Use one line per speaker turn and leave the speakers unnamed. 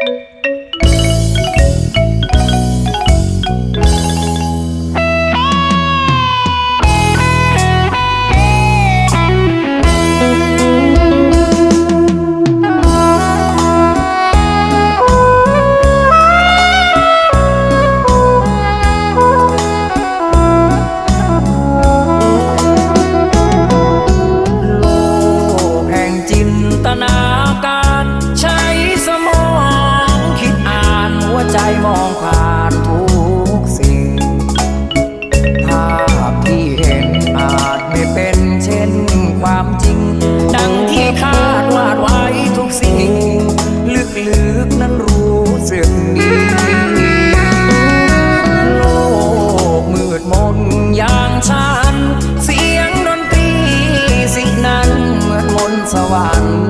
Thank you. ผ่านทุกสิ่ง ภาพที่เห็นอาจไม่เป็นเช่นความจริง ดังที่คาดวาดไว้ทุกสิ่ง ลึกๆนั้นรู้สึกดีโลกมืดมนย่างฉัน เสียงดนตรีสินั้นเหมือนมนสวรรค์